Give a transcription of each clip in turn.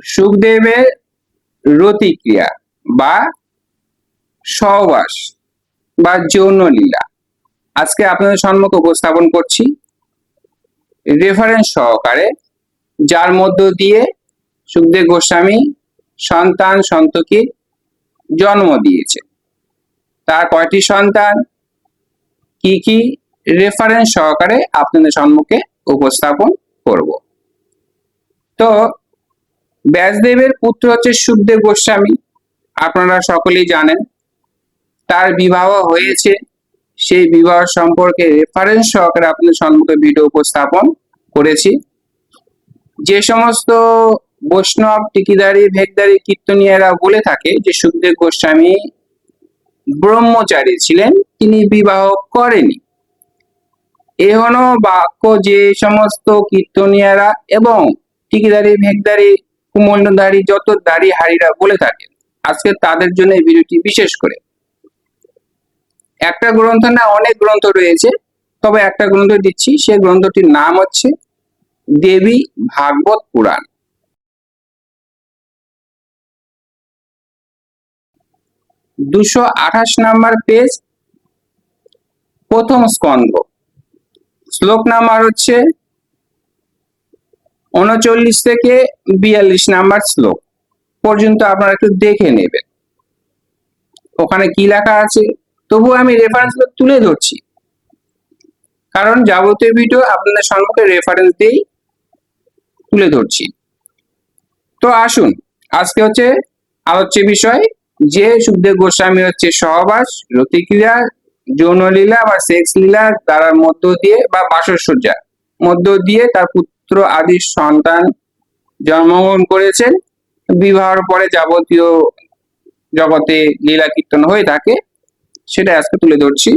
সুখদেবের রতিক্রিয়া বা সহবাস বা যৌন লীলা আজকে আপনাদের সম্মুখে উপস্থাপন করছি রেফারেন্স সহকারে, যার মধ্য দিয়ে সুখদেব গোস্বামী সন্তান সন্ততির জন্ম দিয়েছে। তার কয়টি সন্তান? কি কি? রেফারেন্স সহকারে আপনাদের সম্মুখে উপস্থাপন করব। তো ব্যাসদেবের পুত্র হচ্ছে সুখদেব গোস্বামী। আপনারা সকলেই জানেন, তার বিবাহ হয়েছে। সেই বিবাহ সম্পর্কে রেফারেন্স সহকারে আপনাদের সম্মুখে ভিডিও উপস্থাপন করেছি। যে সমস্ত বৈষ্ণব টিকিদারি ভেগদারি কীর্তনিয়ারা বলে থাকে যে সুখদেব গোস্বামী ব্রহ্মচারী ছিলেন, তিনি বিবাহ করেনি। এহন বাক্য যে সমস্ত কীর্তনিয়ারা এবং টিকিদারি ভেগদারি কুমণ্ডধারী যত দাড়ি হাড়িরা বলে থাকেন আজকে তাদের জন্য এই ভিডিওটি বিশেষ করে। একটা গ্রন্থ না, অনেক গ্রন্থ রয়েছে, তবে একটা গ্রন্থ দিচ্ছি সেই গ্রন্থটির নাম হচ্ছে দেবী ভাগবত পুরাণ। দুশো আঠাশ নাম্বার পেজ, প্রথম স্কন্ধ। শ্লোক নাম্বার হচ্ছে উনচল্লিশ থেকে বিয়াল্লিশ নাম্বার শ্লোক পর্যন্ত আপনারা একটু দেখে নেবেন। ওখানে কি লেখা আছে? তবু আমি রেফারেন্স তুলে ধরছি। কারণ যাবতীয় ভিডিও আপনাদের সম্মুখে রেফারেন্স দিয়েই তুলে ধরছি। তো আসুন, আজকে হচ্ছে আলোচ্য বিষয়, যে সুখদেব গোস্বামী হচ্ছে সহবাস রতিক্রিয়া যৌনলীলা বা সেক্স লীলা তার মধ্য দিয়ে বা বাসসজ্জা মধ্য দিয়ে তার পুত্র আদি সন্তান জন্মগ্রহণ করেছেন। বিবাহের পরে যাবতীয় জগতে লীলা কীর্তন হয়ে থাকে সেটা আজকে তুলে ধরছি।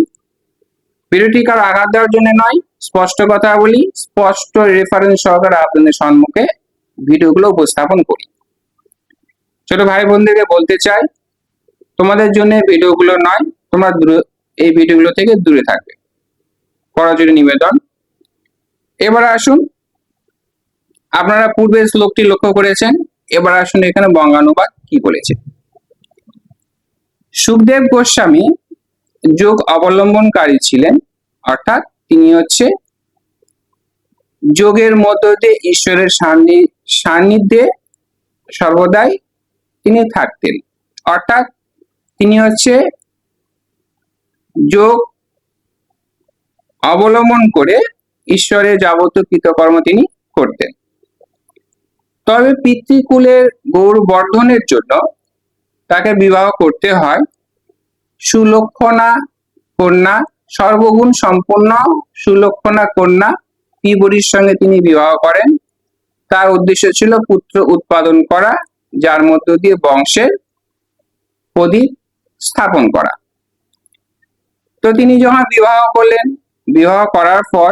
কারও আঘাত দেওয়ার জন্য নয়, স্পষ্ট কথা বলি স্পষ্ট রেফারেন্স সহকারে আপনাদের সম্মুখে ভিডিওগুলো উপস্থাপন করি। ছোট ভাই বোনদেরকে বলতে চাই, তোমাদের জন্য ভিডিওগুলো নয়, তোমরা এই ভিডিওগুলো থেকে দূরে থাকবে। করজোড়ি নিবেদন। এবার আসুন আপনারা পূর্বের শ্লোকটি লক্ষ্য করেছেন, এবার আসুন এখানে বঙ্গানুবাদ কি বলেছে। সুখদেব গোস্বামী যোগ অবলম্বনকারী ছিলেন, অর্থাৎ তিনি হচ্ছে যোগের মধ্য দিয়ে ঈশ্বরের সান্নি- সান্নিধ্যে সর্বদাই তিনি থাকতেন। অর্থাৎ তিনি হচ্ছে যোগ অবলম্বন করে ঈশ্বরের যাবতীয় কৃতকর্ম তিনি করতেন। তবে পিতৃকুলের গৌর বর্ধনের জন্য তাকে বিবাহ করতে হয়। সুলক্ষণা কন্যা, সর্বগুণ সম্পন্ন সুলক্ষণা কন্যা পিবরির সঙ্গে তিনি বিবাহ করেন। তার উদ্দেশ্য ছিল পুত্র উৎপাদন করা, যার মধ্য দিয়ে বংশের প্রদীপ স্থাপন করা। তো তিনি যখন বিবাহ করলেন, বিবাহ করার পর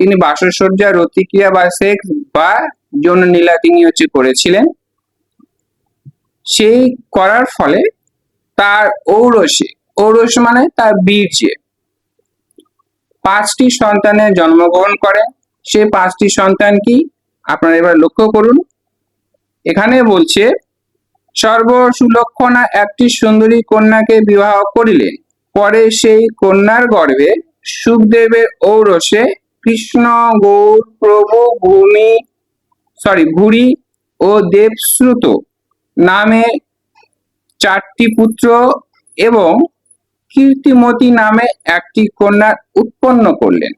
তিনি বাসসজ্জা রতিক্রিয়া বা সেক্স বা যৌন নীলা তিনি হচ্ছে করেছিলেন। সেই করার ফলে তার ঔরসে, ঔরস মানে তার বীর্যে পাঁচটি সন্তানের জন্মগ্রহণ করে। সেই পাঁচটি সন্তান কি? আপনারা এবার লক্ষ্য করুন। এখানে বলছে সর্ব সুলক্ষণা একটি সুন্দরী কন্যাকে বিবাহ করিলেন। পরে সেই কন্যার গর্ভে সুখদেবের ঔরসে কৃষ্ণ, গৌর, প্রভু ভূমি সরি ভুরি ও দেবশ্রুত নামে চারটি পুত্র এবং কীর্তিমতী নামে একটি কন্যা উৎপন্ন করলেন।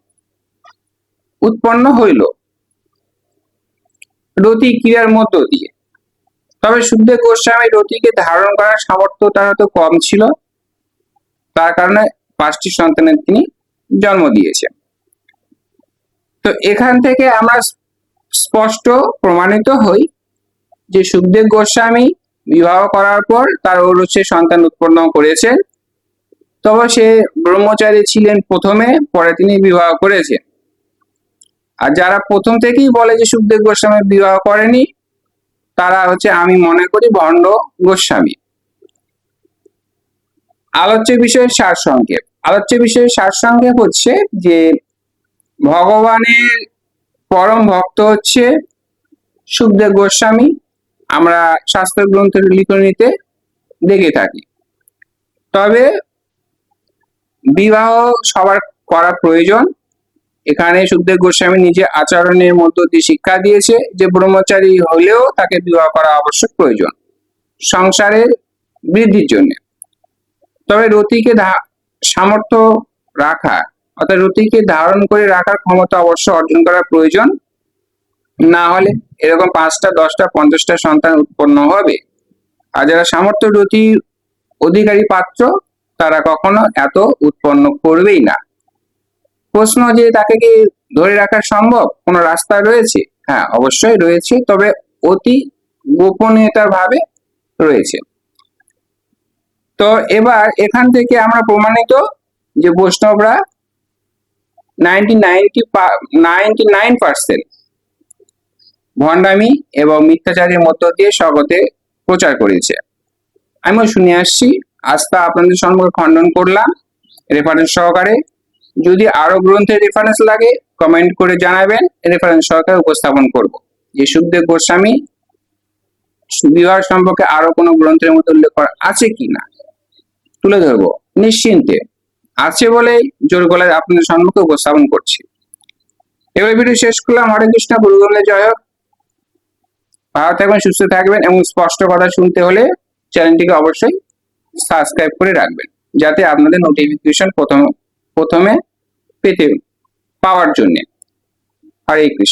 উৎপন্ন হইল। রতি ক্রিয়ার মধ্য দিয়ে। তবে সুখদেব গোস্বামী রতিকে ধারণ করার সামর্থ্য তার হয়তো কম ছিল। তার কারণে পাঁচটি সন্তানের তিনি জন্ম দিয়েছেন। তো এখান থেকে আমরা স্পষ্ট প্রমাণিত হই যে সুখদেব গোস্বামী বিবাহ করার পর তার ঔরসে সন্তান উৎপন্ন করেছেন। তবে সে ব্রহ্মচারী ছিলেন প্রথমে, পরে তিনি বিবাহ করেছেন। আর যারা প্রথম থেকেই বলে যে সুখদেব গোস্বামী বিবাহ করেনি, তারা হচ্ছে আমি মনে করি ভণ্ড গোস্বামী। আলোচ্য বিষয়ের সারসংক্ষেপ। আলোচ্য বিষয়ের সারসংক্ষেপ হচ্ছে যে ভগবানের পরম ভক্ত হচ্ছে সুখদেব গোস্বামী। আমরা শাস্ত্র গ্রন্থের লিখনীতে দেখে থাকি। তবে বিবাহ সবার করা প্রয়োজন। এখানে সুখদেব গোস্বামী নিজে আচরণের মধ্য দিয়ে শিক্ষা দিয়েছে যে ব্রহ্মচারী হলেও তাকে বিবাহ করা আবশ্যক প্রয়োজন। সংসারের বৃদ্ধির জন্য। তবে রতিকে সামর্থ্য রাখা অর্থাৎ রতিকে ধারণ করে রাখার ক্ষমতা অবশ্য অর্জন করা প্রয়োজন। না হলে এরকম পাঁচটা, দশটা, পঞ্চাশটা সন্তান উৎপন্ন হবে। আর যারা সামর্থ্য রতির অধিকারী পাত্র, তারা কখনো এত উৎপন্ন করবেই না। প্রশ্ন যে তাকে কি ধরে রাখা সম্ভব? কোনো রাস্তা রয়েছে? হ্যাঁ অবশ্যই রয়েছে, তবে অতি গোপনীয়তার ভাবে রয়েছে। তো এবার এখান থেকে আমরা প্রমাণিত যে বৈষ্ণবরা ninety ninety ninety nine percent ভণ্ডামি এবং মিথ্যাচারের মধ্য দিয়ে স্বগতে প্রচার করেছে। আমিও শুনে আসছি, আস্থা আপনাদের সম্পর্কে খণ্ডন করলাম রেফারেন্স সহকারে। যদি আরও গ্রন্থের রেফারেন্স লাগে কমেন্ট করে জানাবেন রেফারেন্স সহকারে উপস্থাপন করব। যে সুখদেব গোস্বামী বিবাহ সম্পর্কে আরও কোনো গ্রন্থের মধ্যে উল্লেখ করা আছে কি না তুলে ধরবো। নিশ্চিন্তে আছে বলেই জোর গলায় আপনাদের সম্মুখে উপস্থাপন করছি। এবার ভিডিও শেষ করলাম। হরে কৃষ্ণ গুরুগণের জয় হোক। ভালো থাকবেন, সুস্থ থাকবেন এবং স্পষ্ট কথা শুনতে হলে চ্যানেলটিকে অবশ্যই সাবস্ক্রাইব করে রাখবেন, যাতে আপনাদের নোটিফিকেশন প্রথম, প্রথমে পেতে পাওয়ার জন্য। হরে কৃষ্ণ।